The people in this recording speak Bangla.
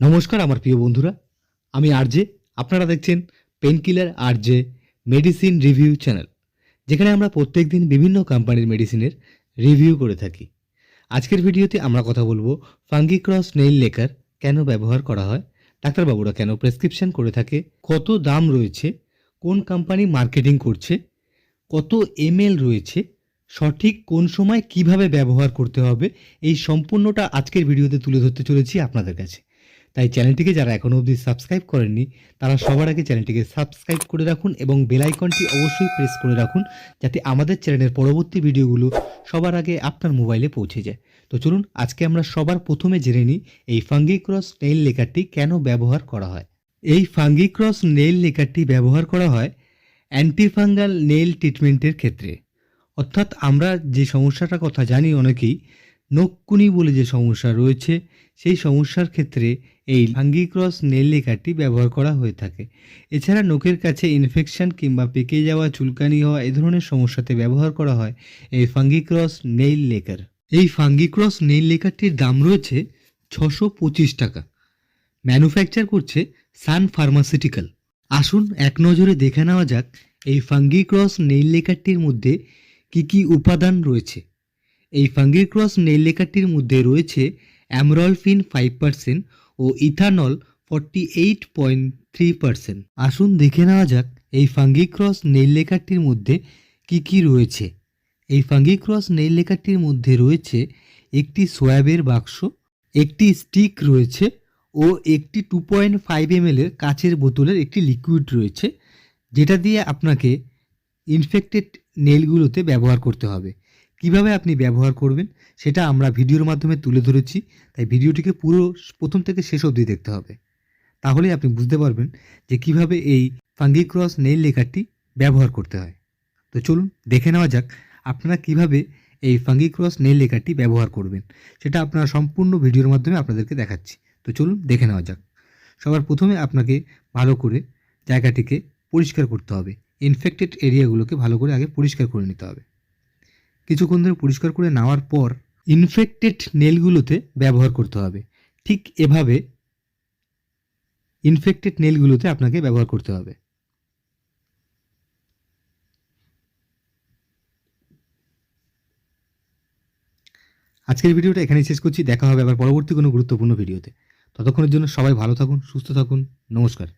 নমস্কার, আমার প্রিয় বন্ধুরা। আমি আরজে, আপনারা দেখছেন painkiller RJ medicine review channel যেখানে আমরা প্রত্যেকদিন বিভিন্ন কোম্পানির মেডিসিনের রিভিউ করে থাকি। আজকের ভিডিওতে আমরা কথা বলব ফাঙ্গিক্রস নেইল লেকার কেন ব্যবহার করা হয়, ডাক্তারবাবুরা কেন প্রেসক্রিপশন করে থাকে, কত দাম রয়েছে, কোন কোম্পানি মার্কেটিং করছে, কত এমএল রয়েছে, সঠিক কোন সময় কীভাবে ব্যবহার করতে হবে, এই সম্পূর্ণটা আজকের ভিডিওতে তুলে ধরতে চলেছি আপনাদের কাছে। তাই চ্যানেলটিকে যারা এখনও অবধি সাবস্ক্রাইব করেননি, তারা সবার আগে চ্যানেলটিকে সাবস্ক্রাইব করে রাখুন এবং বেলাইকনটি অবশ্যই প্রেস করে রাখুন যাতে আমাদের চ্যানেলের পরবর্তী ভিডিওগুলো সবার আগে আপনার মোবাইলে পৌঁছে যায়। তো চলুন, আজকে আমরা সবার প্রথমে জেনে নিই এই ফাঙ্গিক্রস নেইল লেকারটি কেন ব্যবহার করা হয়। এই ফাঙ্গিক্রস নেইল লেকারটি ব্যবহার করা হয় অ্যান্টিফাঙ্গাল নেইল ট্রিটমেন্টের ক্ষেত্রে। অর্থাৎ আমরা যে সমস্যাটার কথা জানি অনেকেই নকুনি বলে যে সমস্যা রয়েছে, সেই সমস্যার ক্ষেত্রে এই ফাঙ্গিক্রস নেল লেকারটি ব্যবহার করা হয়ে থাকে। এছাড়া নখের কাছে ইনফেকশন কিংবা পেকে যাওয়া, চুলকানি হওয়া এ ধরনের সমস্যাতে ব্যবহার করা হয় এই ফাঙ্গিক্রস নেইল লেকার এই ফাঙ্গিক্রস নেইল লেকারটির দাম রয়েছে ছশো পঁচিশ টাকা। ম্যানুফ্যাকচার করছে সান ফার্মাসিউটিক্যাল। আসুন এক নজরে দেখে নেওয়া যাক এই ফাঙ্গিক্রস নেইল লেকারটির মধ্যে কি কি উপাদান রয়েছে। এই ফাঙ্গিক্রস নেইল লেকারটির মধ্যে রয়েছে অ্যামরলফিন ফাইভ পার্সেন্ট ও ethanol forty eight point three percent আসুন দেখে নেওয়া যাক এই ফাঙ্গিক্রস নেইল লেকারটির মধ্যে কি কি রয়েছে। এই ফাঙ্গিক্রস নেইল লেকারটির মধ্যে রয়েছে একটি সোয়াবের বাক্স, একটি স্টিক রয়েছে ও একটি টু পয়েন্ট ফাইভ এম এর কাচের বোতলের একটি লিকুইড রয়েছে, যেটা দিয়ে আপনাকে ইনফেক্টেড নেলগুলোতে ব্যবহার করতে হবে। কীভাবে আপনি ব্যবহার করবেন, সেটা আমরা ভিডিওর মাধ্যমে তুলে ধরেছি। তাই ভিডিওটিকে পুরো প্রথম থেকে শেষ অবধি দেখতে হবে। তাহলে আপনি বুঝতে পারবেন যে কীভাবে এই ফাঙ্গিক্রস নেইল লেকারটি ব্যবহার করতে হয়। তো চলুন দেখে নেওয়া যাক আপনারা কীভাবে এই ফাঙ্গিক্রস নেইল লেকারটি ব্যবহার করবেন, সেটা আপনারা সম্পূর্ণ ভিডিওর মাধ্যমে আপনাদেরকে দেখাচ্ছি। তো চলুন দেখে নেওয়া যাক। সবার প্রথমে আপনাকে ভালো করে জায়গাটিকে পরিষ্কার করতে হবে। ইনফেক্টেড এরিয়াগুলোকে ভালো করে আগে পরিষ্কার করে নিতে হবে। কিছুক্ষণ ধরে পরিষ্কার করে নেওয়ার পর ইনফেক্টেড নেলগুলোতে ব্যবহার করতে হবে। ঠিক এভাবে ইনফেক্টেড নেলগুলোতে আপনাকে ব্যবহার করতে হবে। আজকের ভিডিওটা এখানেই শেষ করছি। দেখা হবে আবার পরবর্তী কোনো গুরুত্বপূর্ণ ভিডিওতে। ততক্ষণের জন্য সবাই ভালো থাকুন, সুস্থ থাকুন। নমস্কার।